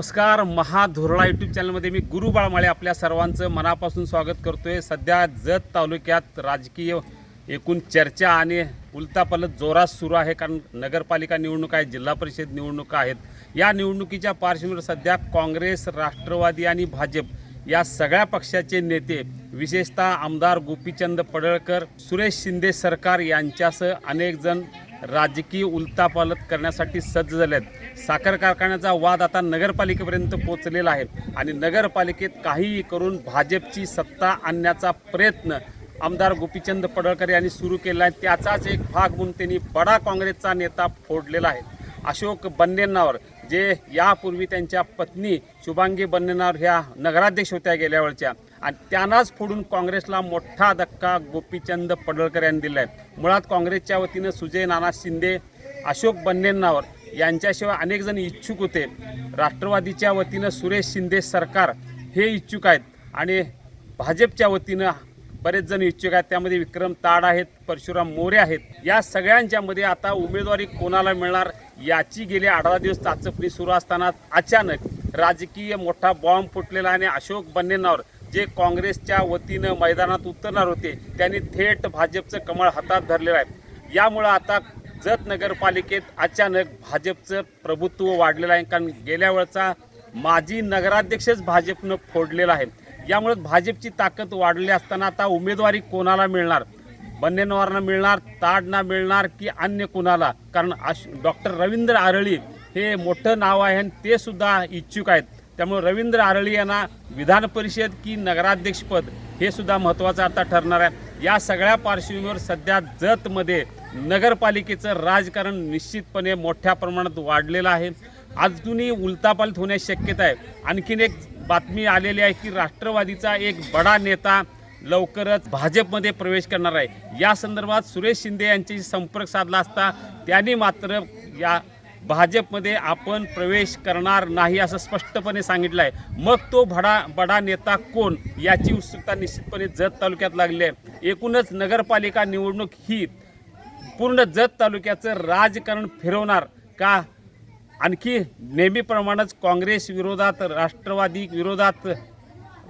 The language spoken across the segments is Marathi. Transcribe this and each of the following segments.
नमस्कार महाधुरळा यूट्यूब चॅनलमध्ये मी गुरु बाळमाळे आपल्या सर्वांचं मनापासून स्वागत करतोय. सध्या जत तालुक्यात राजकीय एकूण चर्चा आणि उलतापालत जोरात सुरू आहे कारण नगरपालिका निवडणूक आहे जिल्हा परिषद निवडणुका आहेत. या निवडणुकीच्या पार्श्वभूमीवर सध्या काँग्रेस राष्ट्रवादी आणि भाजप या सगळ्या पक्षाचे नेते विशेषतः आमदार गोपीचंद पडळकर सुरेश शिंदे सरकार यांच्यासह अनेक जण राजकीय उलतापालत करण्यासाठी सज्ज झाले आहेत. साखर कारखान्याचा वाद आता नगरपालिकेपर्यंत पोचलेला आहे आणि नगरपालिकेत काहीही करून भाजपची सत्ता आणण्याचा प्रयत्न आमदार गोपीचंद पडळकर यांनी सुरू केला आहे. त्याचाच एक भाग म्हणून त्यांनी बडा काँग्रेसचा नेता फोडलेला आहे. अशोक बन्नेंनावर जे यापूर्वी त्यांच्या पत्नी शुभांगी बन्नेंनावर ह्या नगराध्यक्ष होत्या गेल्या वेळच्या आणि त्यांनाच फोडून काँग्रेसला मोठा धक्का गोपीचंद पडळकर यांनी दिला आहे मुळात काँग्रेसच्या वतीनं सुजय नाना शिंदे अशोक बन्नेंनावर यांच्याशिवाय अनेक जण इच्छुक होते. राष्ट्रवादीच्या वतीनं सुरेश शिंदे सरकार हे इच्छुक आहेत आणि भाजपच्या वतीनं बरेच जण इच्छुक आहेत. त्यामध्ये विक्रम ताड आहेत परशुराम मोरे आहेत. या सगळ्यांच्यामध्ये आता उमेदवारी कोणाला मिळणार याची गेले अठरा दिवस चाचपणी सुरू असताना अचानक राजकीय मोठा बॉम्ब फुटलेला आणि अशोक बन्नेंनावर जे काँग्रेसच्या वतीनं मैदानात उतरणार होते त्यांनी थेट भाजपचं कमळ हातात धरलेलं आहे. यामुळं आता जत नगरपालिकेत अचानक भाजपचं प्रभुत्व वाढलेलं आहे. कारण गेल्या वेळचा माजी नगराध्यक्षच भाजपनं फोडलेला आहे. यामुळे भाजपची ताकद वाढली असताना आता उमेदवारी कोणाला मिळणार? बन्नेनवारना मिळणार ताडना मिळणार की अन्य कुणाला? कारण आश डॉक्टर रवींद्र आरळी हे मोठं नाव आहे आणि ते सुद्धा इच्छुक आहेत. त्यामुळे रवींद्र आरळी यांना विधान परिषद की नगराध्यक्षपद हे सुद्धा महत्त्वाचं आता ठरणार आहे. या सगळ्या पार्श्वभूमीवर सध्या जतमध्ये नगरपालिकेचं राजकारण निश्चितपणे मोठ्या प्रमाणात वाढलेलं आहे. अजूनही उलतापालत होण्याची शक्यता आहे. आणखीन एक बातमी आलेली आहे की राष्ट्रवादीचा एक बडा नेता लवकरच भाजपमध्ये प्रवेश करणार आहे. या संदर्भात सुरेश शिंदे यांच्याशी संपर्क साधला असता त्यांनी मात्र या भाजपमध्ये आपण प्रवेश करणार नाही असं स्पष्टपणे सांगितलं आहे मग तो भडा बडा नेता कोण याची उत्सुकता निश्चितपणे जत तालुक्यात लागली आहे. एकूणच नगरपालिका निवडणूक ही पूर्ण जत तालुक्याचं राजकारण फिरवणार का? आणखी नेहमीप्रमाणेच काँग्रेस विरोधात राष्ट्रवादी विरोधात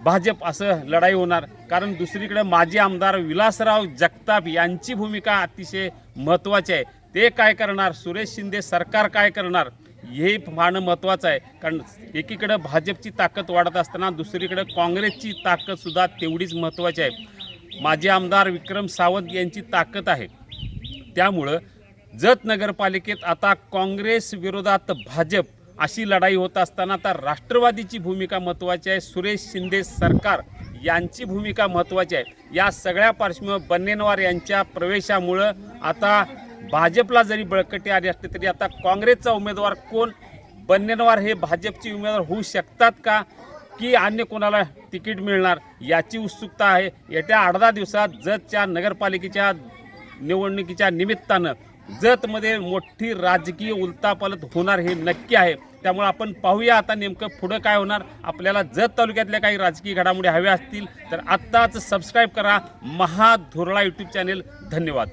भाजप असं लढाई होणार. कारण दुसरीकडे माजी आमदार विलासराव जगताप यांची भूमिका अतिशय महत्त्वाची आहे. ते काय करणार? सुरेश शिंदे सरकार काय करणार? हे पाहणं महत्त्वाचं आहे. कारण एकीकडं भाजपची ताकद वाढत असताना दुसरीकडं काँग्रेसची ताकदसुद्धा तेवढीच महत्त्वाची आहे. माजी आमदार विक्रम सावंत यांची ताकद आहे. त्यामुळं जत नगरपालिकेत आता काँग्रेस विरोधात भाजप अशी लढाई होत असताना आता राष्ट्रवादीची भूमिका महत्त्वाची आहे. सुरेश शिंदे सरकार यांची भूमिका महत्त्वाची आहे. या सगळ्या पार्श्वभूमीवर बन्नेनवार यांच्या प्रवेशामुळं आता भाजपला जरी बळकटी आली असते तरी आता काँग्रेसचा उमेदवार कोण? बन्नेनवार हे भाजपचे उमेदवार होऊ शकतात का? की अन्य कोणाला तिकीट मिळणार याची उत्सुकता आहे. येत्या अर्धा दिवसात जतच्या नगरपालिकेच्या निवडणुकीच्या निमित्तानं जतमध्ये मोठी राजकीय उलतापालत होणार हे नक्की आहे. त्यामुळे आपण पाहूया आता नेमकं पुढं काय होणार. आपल्याला जत तालुक्यातल्या काही राजकीय घडामोडी हव्या असतील तर आत्ताच सबस्क्राईब करा. महाधुरळा यूट्यूब चॅनेल धन्यवाद.